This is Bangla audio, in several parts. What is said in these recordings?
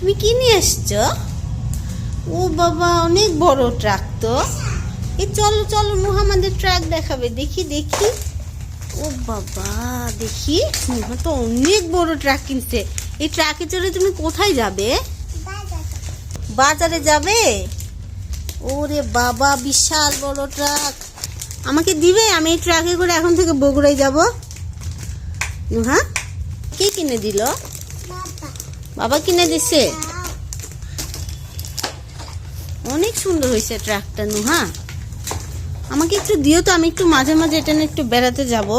তুমি কি নিয়ে এসছো? ও বাবা, অনেক বড় ট্রাক তো। এ চলো চলো মুহাম্মাদের ট্রাক দেখাবে। দেখি দেখি। ও বাবা, দেখি। নুহা তো অনেক বড় ট্রাক কিনছে। এই ট্রাকে চড়ে তুমি কোথায় যাবে? বাজারে যাবে? ওরে বাবা, বিশাল বড় ট্রাক। আমাকে দিবে? আমি এই ট্রাকে করে এখন থেকে বগুড়ায় যাব। নুহা, কে কিনে দিল? বাবা কিনে দিছে? অনেক সুন্দর হয়েছে ট্রাকটা নুহা। আমাকে একটু দিও তো আমি একটু মাঝে মাঝে এটা নিয়ে একটু বেড়াতে যাব।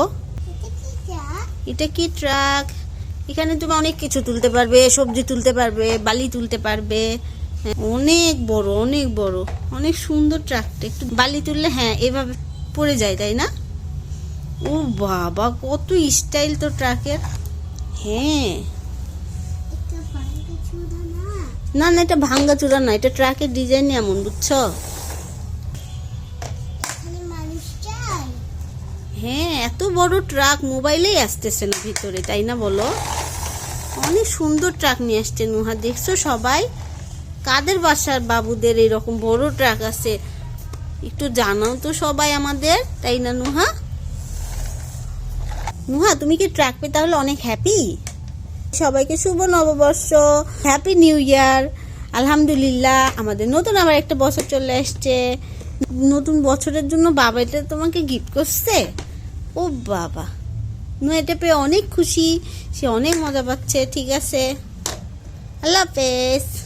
এটা কি ট্রাক? এখানে তুমি অনেক কিছু তুলতে পারবে সবজি তুলতে পারবে বালি তুলতে পারবে। হ্যাঁ, অনেক বড় অনেক বড় অনেক সুন্দর ট্রাকটা। একটু বালি তুললে হ্যাঁ এভাবে পড়ে যায় তাই না? ও বাবা কত স্টাইল তো ট্রাকের। হ্যাঁ। না না, এটা ভাঙ্গা চূড়া না, এটা ট্রাকের ডিজাইন এমন, বুঝছ? হ্যাঁ এত বড় ট্রাক মোবাইলেই আসতেছে না ভিতরে, তাই না বলো? অনেক সুন্দর ট্রাক নিয়ে আসছে নুহা, দেখছ সবাই? কাদের বাসার বাবুদের এরকম বড় ট্রাক আছে? একটু জানাও তো সবাই আমাদের, তাই না নুহা? নুহা, তুমি কি ট্রাক পেয়ে তাহলে অনেক হ্যাপি সবাইকে শুভ নববর্ষ হ্যাপি নিউ ইয়ার আলহামদুলিল্লাহ, আমাদের নতুন আবার একটা বছর চলে এসছে। নতুন বছরের জন্য বাবা এটা তোমাকে গিফট করছে? ও বাবা। এটা পেয়ে অনেক খুশি, সে অনেক মজা পাচ্ছে, ঠিক আছে। আল্লাহ হাফেজ।